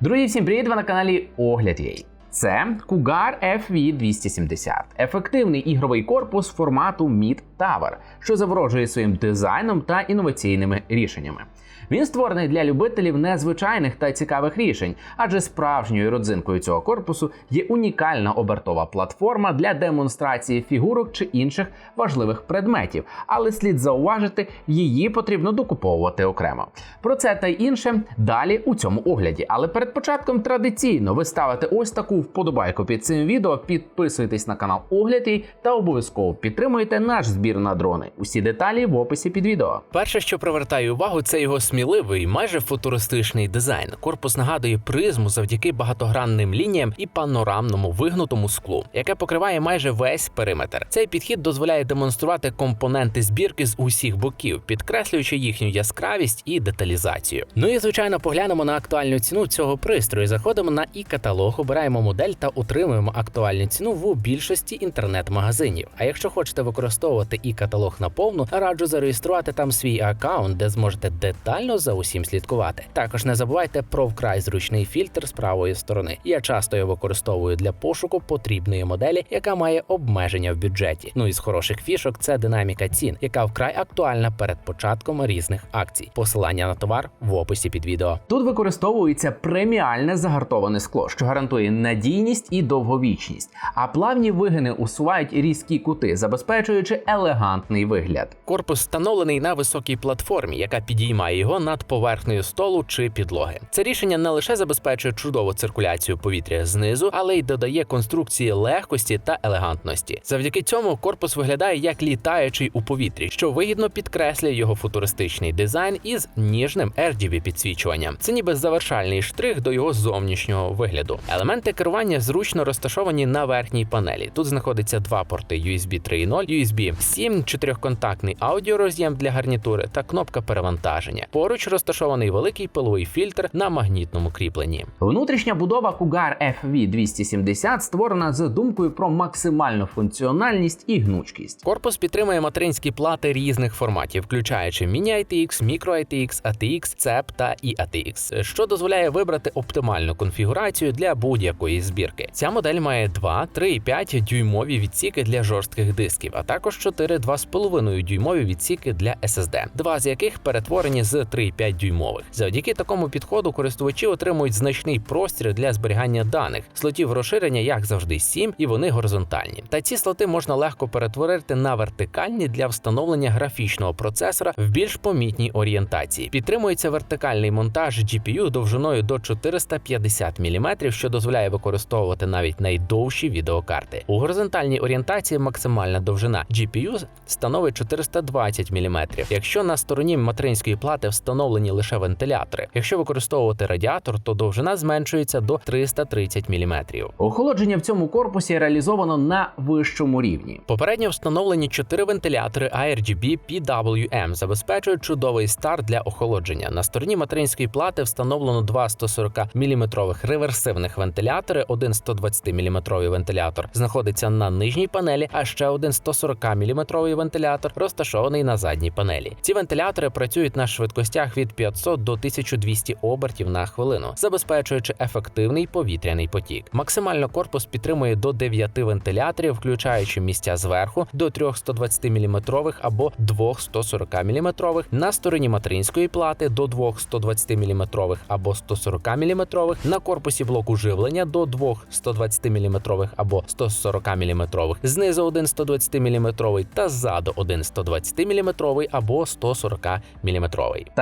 Друзі, всім привіт! Ви на каналі Огляд Єй. Це Cougar FV270 – ефективний ігровий корпус формату Mid Tower, що заворожує своїм дизайном та інноваційними рішеннями. Він створений для любителів незвичайних та цікавих рішень, адже справжньою родзинкою цього корпусу є унікальна обертова платформа для демонстрації фігурок чи інших важливих предметів, але слід зауважити, її потрібно докуповувати окремо. Про це та інше далі у цьому огляді. Але перед початком традиційно ви ставите ось таку вподобайку під цим відео, підписуйтесь на канал Огляд Єй та обов'язково підтримуйте наш збір на дрони. Усі деталі в описі під відео. Перше, що привертає увагу, це його сміливий, майже футуристичний дизайн. Корпус нагадує призму завдяки багатогранним лініям і панорамному вигнутому склу, яке покриває майже весь периметр. Цей підхід дозволяє демонструвати компоненти збірки з усіх боків, підкреслюючи їхню яскравість і деталізацію. Ну і звичайно, поглянемо на актуальну ціну цього пристрою. Заходимо на і каталог, обираємо модель та утримуємо актуальну ціну в більшості інтернет-магазинів. А якщо хочете використовувати і каталог наповну, раджу зареєструвати там свій аккаунт, де зможете детально за усім слідкувати. Також не забувайте про вкрай зручний фільтр з правої сторони. Я часто його використовую для пошуку потрібної моделі, яка має обмеження в бюджеті. Ну і з хороших фішок це динаміка цін, яка вкрай актуальна перед початком різних акцій. Посилання на товар в описі під відео. Тут використовується преміальне загартоване скло, що гарантує надійність і довговічність, а плавні вигини усувають різкі кути, забезпечуючи елегантний вигляд. Корпус встановлений на високій платформі, яка підіймає його над поверхнею столу чи підлоги. Це рішення не лише забезпечує чудову циркуляцію повітря знизу, але й додає конструкції легкості та елегантності. Завдяки цьому корпус виглядає як літаючий у повітрі, що вигідно підкреслює його футуристичний дизайн із ніжним RGB підсвічуванням. Це ніби завершальний штрих до його зовнішнього вигляду. Елементи керування зручно розташовані на верхній панелі. Тут знаходиться два порти USB 3.0, USB 7, чотирьохконтактний аудіороз'єм для гарнітури та кнопка перевантаження. Поруч розташований великий пиловий фільтр на магнітному кріпленні. Внутрішня будова Cougar FV270 створена з думкою про максимальну функціональність і гнучкість. Корпус підтримує материнські плати різних форматів, включаючи Mini-ITX, Micro-ITX, ATX, CEP та eATX, що дозволяє вибрати оптимальну конфігурацію для будь-якої збірки. Ця модель має 2, 3,5 дюймові відсіки для жорстких дисків, а також 4 2,5 дюймові відсіки для SSD, два з яких перетворені з 3,5 дюймових. Завдяки такому підходу користувачі отримують значний простір для зберігання даних. Слотів розширення, як завжди, 7, і вони горизонтальні. Та ці слоти можна легко перетворити на вертикальні для встановлення графічного процесора в більш помітній орієнтації. Підтримується вертикальний монтаж GPU довжиною до 450 мм, що дозволяє використовувати навіть найдовші відеокарти. У горизонтальній орієнтації максимальна довжина GPU становить 420 мм, якщо на стороні материнської плати встановлені лише вентилятори. Якщо використовувати радіатор, то довжина зменшується до 330 мм. Охолодження в цьому корпусі реалізовано на вищому рівні. Попередньо встановлені чотири вентилятори ARGB PWM забезпечують чудовий старт для охолодження. На стороні материнської плати встановлено два 140 мм реверсивних вентилятори, один 120 мм вентилятор знаходиться на нижній панелі, а ще один 140 мм вентилятор розташований на задній панелі. Ці вентилятори працюють на швидкостях від 500 до 1200 обертів на хвилину, забезпечуючи ефективний повітряний потік. Максимально корпус підтримує до 9 вентиляторів, включаючи місця зверху до 3 120 мм або 2 140 мм, на стороні материнської плати до 2 120 мм або 140 мм, на корпусі блоку живлення до 2 120 мм або 140 мм, знизу один 120 мм та ззаду один 120 мм або 140 мм.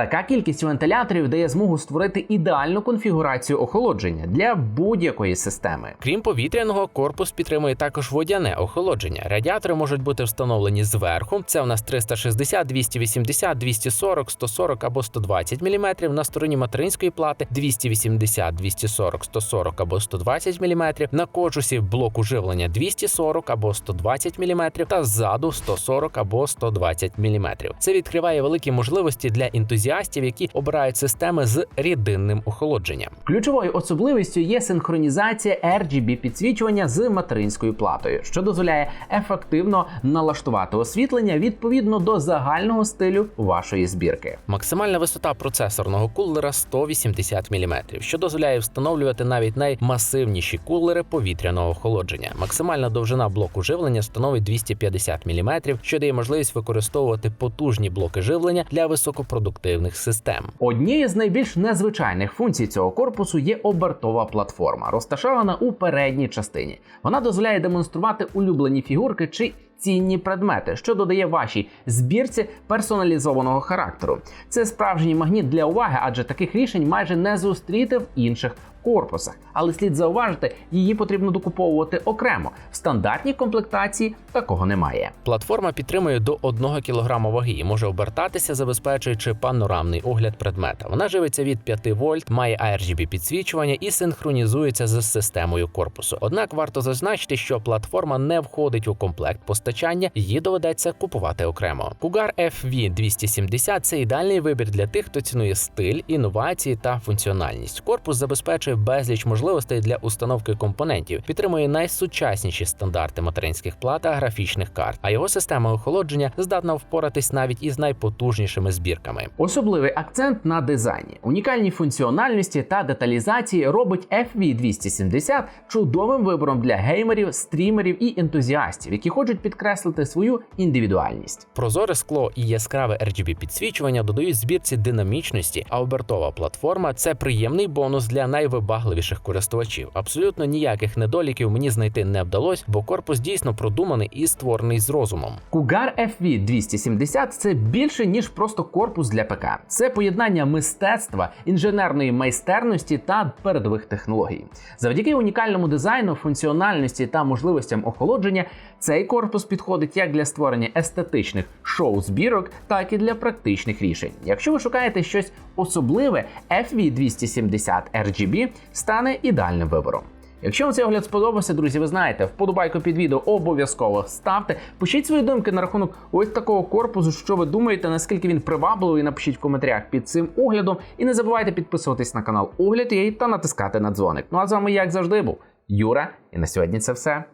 Така кількість вентиляторів дає змогу створити ідеальну конфігурацію охолодження для будь-якої системи. Крім повітряного, корпус підтримує також водяне охолодження. Радіатори можуть бути встановлені зверху. Це у нас 360, 280, 240, 140 або 120 мм. На стороні материнської плати 280, 240, 140 або 120 мм. На кожусі блоку живлення 240 або 120 мм та ззаду 140 або 120 мм. Це відкриває великі можливості для ентузіастів ентузіастів, які обирають системи з рідинним охолодженням. Ключовою особливістю є синхронізація RGB підсвічування з материнською платою, що дозволяє ефективно налаштувати освітлення відповідно до загального стилю вашої збірки. Максимальна висота процесорного кулера 180 мм, що дозволяє встановлювати навіть наймасивніші кулери повітряного охолодження. Максимальна довжина блоку живлення становить 250 мм, що дає можливість використовувати потужні блоки живлення для високопродуктивних систем. Однією з найбільш незвичайних функцій цього корпусу є обертова платформа, розташована у передній частині. Вона дозволяє демонструвати улюблені фігурки чи цінні предмети, що додає вашій збірці персоналізованого характеру. Це справжній магніт для уваги, адже таких рішень майже не зустріти в інших корпусах. Але слід зауважити, її потрібно докуповувати окремо. В стандартній комплектації такого немає. Платформа підтримує до 1 кг ваги і може обертатися, забезпечуючи панорамний огляд предмета. Вона живиться від 5 вольт, має ARGB підсвічування і синхронізується з системою корпусу. Однак варто зазначити, що платформа не входить у комплект постачання, її доведеться купувати окремо. Cougar FV 270 – це ідеальний вибір для тих, хто цінує стиль, інновації та функціональність. Корпус забезпечує безліч можливостей для установки компонентів, підтримує найсучасніші стандарти материнських плат та графічних карт, а його система охолодження здатна впоратись навіть із найпотужнішими збірками. Особливий акцент на дизайні, унікальній функціональності та деталізації робить FV270 чудовим вибором для геймерів, стрімерів і ентузіастів, які хочуть підкреслити свою індивідуальність. Прозоре скло і яскраве RGB підсвічування додають збірці динамічності, а обертова платформа це приємний бонус для найвибагливіших користувачів. Абсолютно ніяких недоліків мені знайти не вдалось, бо корпус дійсно продуманий і створений з розумом. Cougar FV270 це більше ніж просто корпус для ПК. Це поєднання мистецтва, інженерної майстерності та передових технологій. Завдяки унікальному дизайну, функціональності та можливостям охолодження, цей корпус підходить як для створення естетичних шоу-збірок, так і для практичних рішень. Якщо ви шукаєте щось особливе, FV270 RGB стане ідеальним вибором. Якщо вам цей огляд сподобався, друзі, ви знаєте, вподобайку під відео обов'язково ставте. Пишіть свої думки на рахунок ось такого корпусу, що ви думаєте, наскільки він привабливий. Напишіть в коментарях під цим оглядом. І не забувайте підписуватись на канал Огляд Огляд.ua та натискати на дзвоник. Ну а з вами, як завжди, був Юра, і на сьогодні це все.